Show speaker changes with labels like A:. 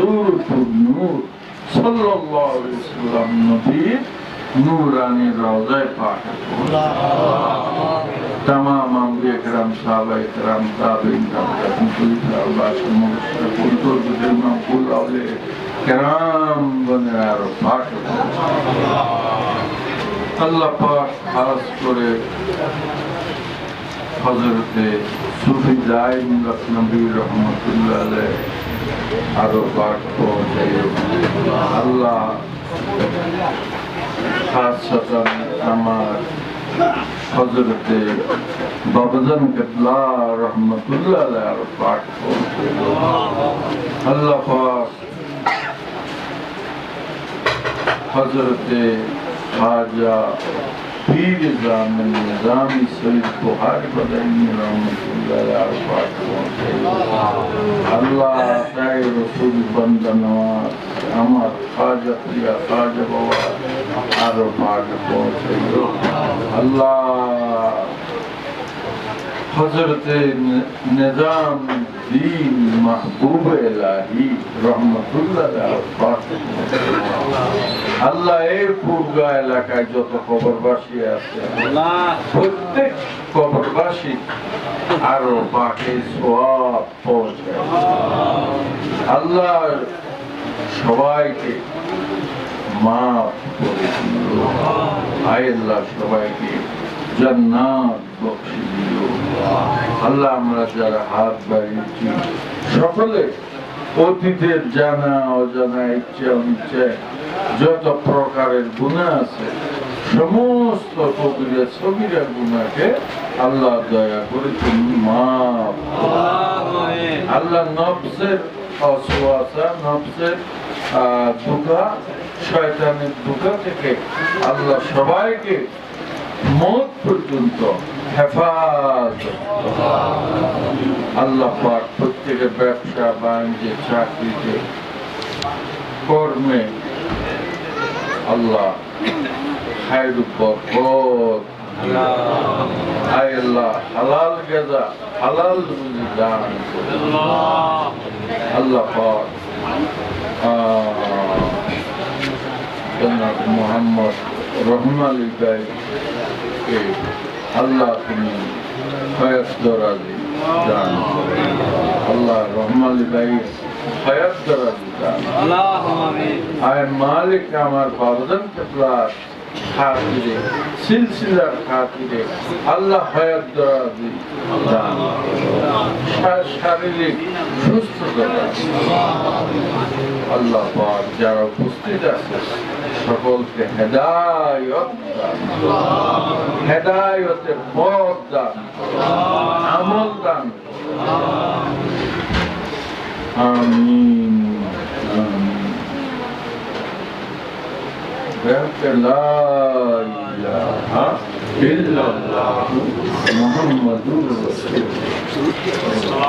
A: জৌরতুল নূর সাল্লাল্লাহু আলাইহি সাল্লাম নবী নূরানি রওজায় পাক तमाम अम्बिया कराम साहबा कराम ताबीन রহমতুল্লাহ আরও পৌঁছাই আল্লাহ খাস আমার হজরতে বাবাজান কেবলা রহমতুল্লাহ আরও পৌঁছাই আল্লাহ হজরতে খাজা পীর জামিন নিজামি সৈয়দ বুহারি বদাইনি রহমতুল্লাহ আর পাক পৌঁছে আল্লাহ তাই রসুল বন্দা নওয়াজ আমার খাজা প্রিয়া খাজা বাবা আরও পাক পৌঁছে আল্লাহ হজরতে নিজাম দিন মাহবুব এলাহি রহমতুল্লাহ পাক আল্লাহ এই পূর্বা এলাকায় যত কবরবাসী আছে প্রত্যেক কবরবাসী আরও পাকে সব পৌঁছায় আল্লাহ সবাইকে মাফ করে দিল আল্লাহ সবাইকে জান্নাত দিল আল্লাহ আমরা যারা হাত বাড়িয়েছি সকলে অতীতের জানা অজানা ইচ্ছে অনিচ্ছে যত প্রকারের গুণা আছে সমস্ত কবিরা সবিরা গুণাকে আল্লাহ দয়া করে তুমি আল্লাহ নবসের অসুয়াশা নবসের শয়তানের থেকে আল্লাহ সবাইকে মত পর্যন্ত হেফাজত আল্লাহ পাক প্রত্যেকের ব্যবসা বাণিজ্যে চাকরিতে কর্মে আল্লাহ। খায়ের বরকত আয় আল্লাহ। হালাল গেজা হালাল রুজি দান আল্লাহ পাক। জনাব মোহাম্মদ রহমান আলী ভাইকে আল্লাহ তুমি হায়াত দরাজি দান আল্লাহ রহমান আলী দান করুন। আয় মালিক আমার বাবদান কেবলার খাতিরে শারীরিক সুস্থতা আল্লাহ পাক যারা উপস্থিত আছে, সকলকে হেদায়ত। হেদায়তের পথ দান আমল দান آمين آمين بارك لا إله إلا الله محمد رسول الله